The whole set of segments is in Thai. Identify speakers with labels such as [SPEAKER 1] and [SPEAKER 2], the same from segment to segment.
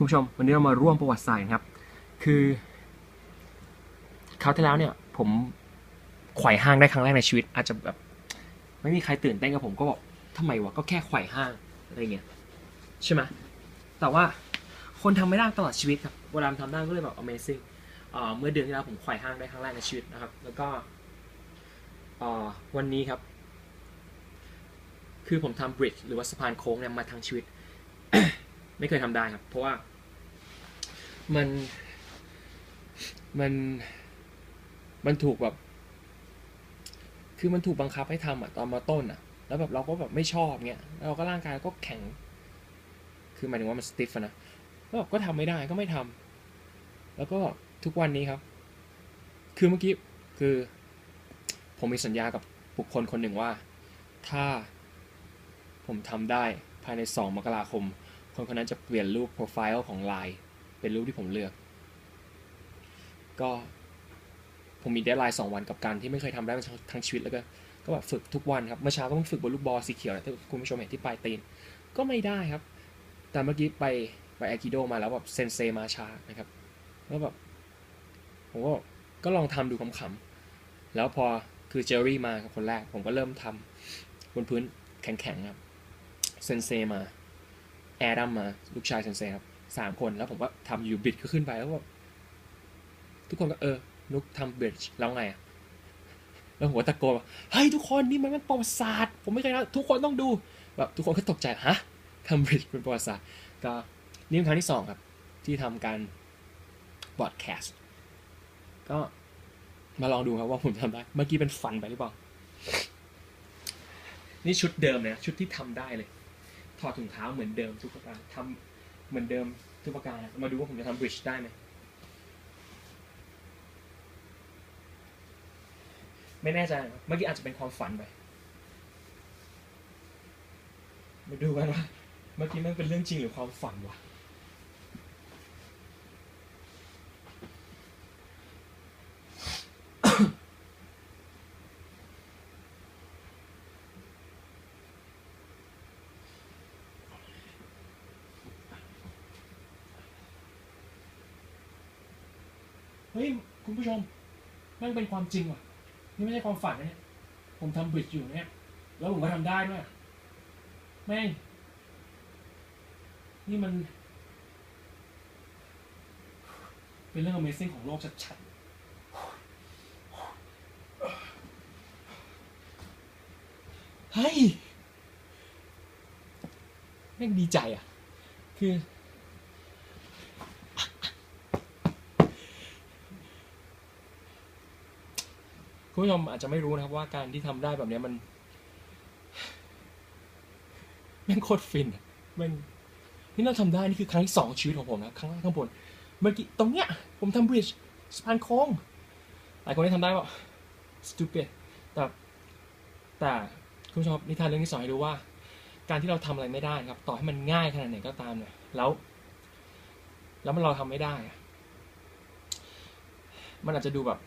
[SPEAKER 1] คุณผู้ชมวันนี้เรามาร่วมประวัติศาสตร์ครับ คือคราวที่แล้วเนี่ยผมไขว่ห้างได้ครั้งแรกในชีวิต อาจจะแบบไม่มีใครตื่นเต้นกับผมก็บอกทำไมวะก็แค่ไขว่ห้างอะไรเงี้ยใช่ไหมแต่ว่าคนทำไม่ได้ตลอดชีวิตครับเวลาทำได้ก็เลยแบบ amazing เอ่อเมื่อเดือนที่แล้วผมไขว่ห้างได้ครั้งแรกในชีวิตนะครับ แล้วก็วันนี้ครับ คือผมทำบริดจ์หรือว่าสะพานโค้งเนี่ยมาทั้งชีวิต ไม่เคยทำได้ครับ เพราะว่า มัน มัน มันถูกแบบ คือมันถูกบังคับให้ทำอะตอนมาต้นอะ แล้วแบบเราก็แบบไม่ชอบเงี้ยเราก็ร่างกายก็แข็ง คือหมายถึงว่ามันสติฟนะแล้วแบบก็ทำไม่ได้ก็ไม่ทำแล้วก็ทุกวันนี้ครับ คือเมื่อกี้คือ ผมมีสัญญากับบุคคลคนหนึ่งว่า ถ้าผมทำได้ภายใน 2 มกราคม คนคนนั้นจะเปลี่ยนรูปโปรไฟล์ของ Line เป็นรูปที่ผมเลือก ก็ผมมีเดทไลน์สองวันกับการที่ไม่เคยทำได้มาทั้งชีวิตแล้วก็ก็แบบฝึกทุกวันครับเมื่อเช้าก็เพิ่งฝึกบนลูกบอลสีเขียวนะที่คุณผู้ชมเห็นที่ปลายตีน ก็ไม่ได้ครับ แต่เมื่อกี้ไปไปไอคิโดมาแล้วแบบเซนเซมาชานะครับ แล้วแบบผมก็ก็ลองทำดูขำๆแล้วพอคือเจอรี่มาคนแรก ผมก็เริ่มทำบนพื้นแข็งๆครับเซนเซมาแอดัมมาลูกชายเซนเซครับ สามคนแล้วผมก็ทำอยู่บิดก็ขึ้นไปแล้วก็ทุกคนก็เออ นุกทำบิดแล้วไงอะแล้วผมก็ตะโกนว่าเฮ้ยทุกคนนี่มันเป็นประวัติศาสตร์ ผมไม่เคยทำทุกคนต้องดูแบบทุกคนก็ตกใจฮะทำบิดเป็นประวัติศาสตร์ก็นี่เป็นครั้งที่สองครับ ที่ทำการบอดแคสต์ก็มาลองดูครับว่าผมทำได้ เมื่อกี้เป็นฟันไปหรือเปล่า นี่ชุดเดิมนะชุดที่ทำได้เลย ถอดถุงเท้าเหมือนเดิมทุกประการทำ เหมือนเดิมทุกประการมาดูว่าผมจะทำบริดจ์ได้ไหมไม่แน่ใจเมื่อกี้อาจจะเป็นความฝันไปมาดูกันว่าเมื่อกี้มันเป็นเรื่องจริงหรือความฝันวะ เฮ้ยคุณผู้ชมแมันเป็นความจริงว่ะ นี่ไม่ใช่ความฝันนะเนี่ยผมทำบริดจ์อยู่เนี่ย แล้วผมก็ทำได้ด้วยแม่งนี่มัน เป็นเรื่อง Amazing ของโลกชัดๆเฮ้ยแม่งดีใจอะ คือ ผู้ชมอาจจะไม่รู้นะครับว่าการที่ทำได้แบบนี้มันแม่งโคตรฟินอะแม่งนี่เราทำได้นี่คือครั้งที่สองชีวิตของผมนะครั้งแรกข้างบนเมื่อกี้ตรงเนี้ย ผมทำบริดจ์สะพานโค้งหลายคนที่ทำได้ว่า stupid แต่แต่คุณผู้ชมครับนิทานเรื่องที่สอนให้รู้ว่า การที่เราทำอะไรไม่ได้ครับ ต่อให้มันง่ายขนาดไหนก็ตามเนี่ยแล้ว แล้วมันเราทำไม่ได้ มันอาจจะดูแบบ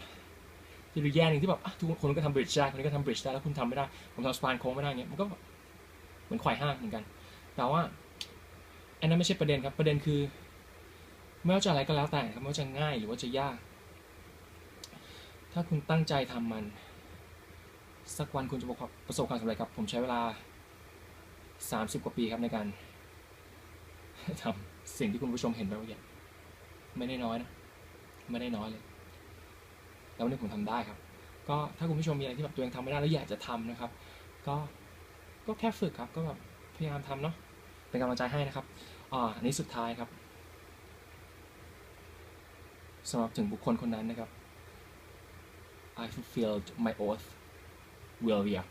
[SPEAKER 1] ที่ดูแย่หนึ่งที่แบบทุกคนก็ทำบริดจ์ได้คนนี้ก็ทำบริดจ์ได้แล้วคุณทำไม่ได้ ผมทำสะพานโค้งไม่ได้เงี้ยมันก็เหมือนไขว่ห้างเหมือนกัน แต่ว่าอันนั้นไม่ใช่ประเด็นครับประเด็นคือไม่ว่าจะอะไรก็แล้วแต่ครับไม่ว่าจะง่ายหรือว่าจะยาก ถ้าคุณตั้งใจทำมัน สักวันคุณจะประสบประสบความสำเร็จครับ ผมใช้เวลา 30 กว่าปีครับในการทำสิ่งที่คุณผู้ชมเห็นไปเมื่อกี้ไม่ได้น้อยนะ ไม่ได้น้อยเลย แล้ววันนี้ผมทำได้ครับ ก็ถ้าคุณผู้ชมมีอะไรที่แบบตัวเองทำไม่ได้แล้วอยากจะทำนะครับ ก็ก็แค่ฝึกครับ ก็แบบพยายามทำเนาะเป็นกำลังใจให้นะครับอ่าอันนี้สุดท้ายครับสำหรับถึงบุคคลคนนั้นนะครับ I fulfilled my oath will yeah